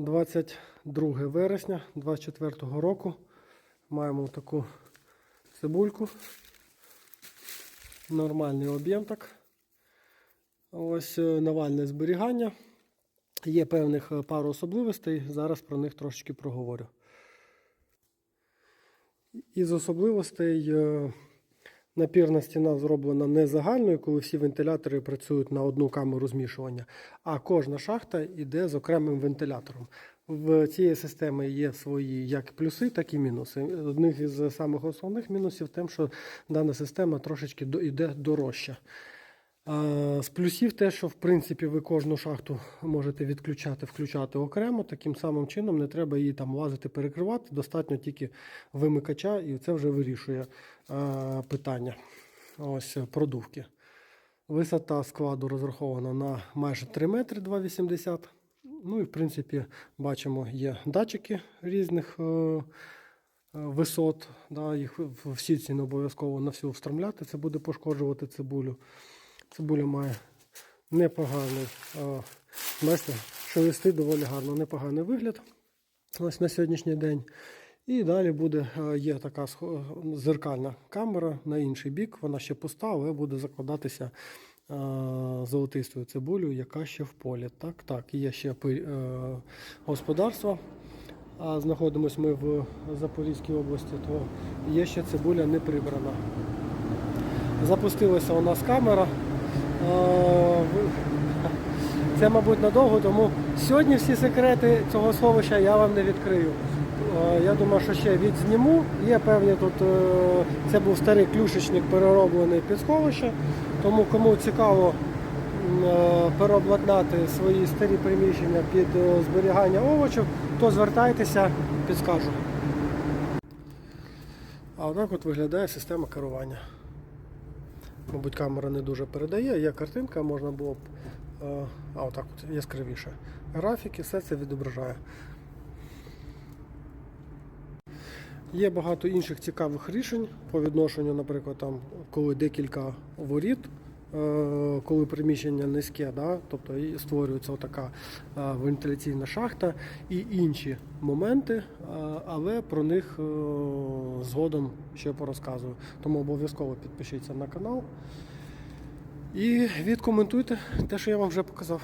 22 вересня 24 року. Маємо таку цибульку. Нормальний об'єм так. Ось е, навальне зберігання. Є певних е, пару особливостей. Зараз про них трошечки проговорю. Із особливостей е, напірна стіна зроблена не загальною, коли всі вентилятори працюють на одну камеру змішування, а кожна шахта йде з окремим вентилятором. В цієї системи є свої як плюси, так і мінуси. Одних із самих основних мінусів тим, що дана система трошечки йде дорожча. З плюсів те, що в принципі ви кожну шахту можете відключати, включати окремо. Таким самим чином не треба її там лазити, перекривати. Достатньо тільки вимикача, і це вже вирішує питання. Ось продувки. Висота складу розрахована на майже 3 метри 2,80. Ну і в принципі бачимо, є датчики різних е, висот. Да, їх в в сітці не обов'язково на всю встромляти. Це буде пошкоджувати цибулю. Цибуля має непоганий, е, бачите, шелестить доволі гарно, непоганий вигляд ось на сьогоднішній день. І далі буде, є така зеркальна камера на інший бік, вона ще пуста, але буде закладатися золотистою цибулею, яка ще в полі. Так, так, є ще е, господарство. А знаходимося ми в Запорізькій області, то є ще цибуля не прибрана. Запустилася у нас камера. Це, мабуть, надовго, тому сьогодні всі секрети цього сховища я вам не відкрию. Я думаю, що ще відзніму. Є певні тут, е, це був старий клюшечник перероблений під сховище. Тому кому цікаво е, переобладнати свої старі приміщення під е, зберігання овочів, то звертайтеся, підскажу. А отак от виглядає система керування. Мабуть, камера не дуже передає, є картинка, можна було б. е, А, отак от яскравіше. Графіки, все це відображає. Є багато інших цікавих рішень по відношенню, наприклад, там, коли декілька воріт, е, коли приміщення низьке, да, тобто створюється така е, вентиляційна шахта і інші моменти, але про них згодом ще порозказую. Тому обов'язково підпишіться на канал і відкоментуйте те, що я вам вже показав.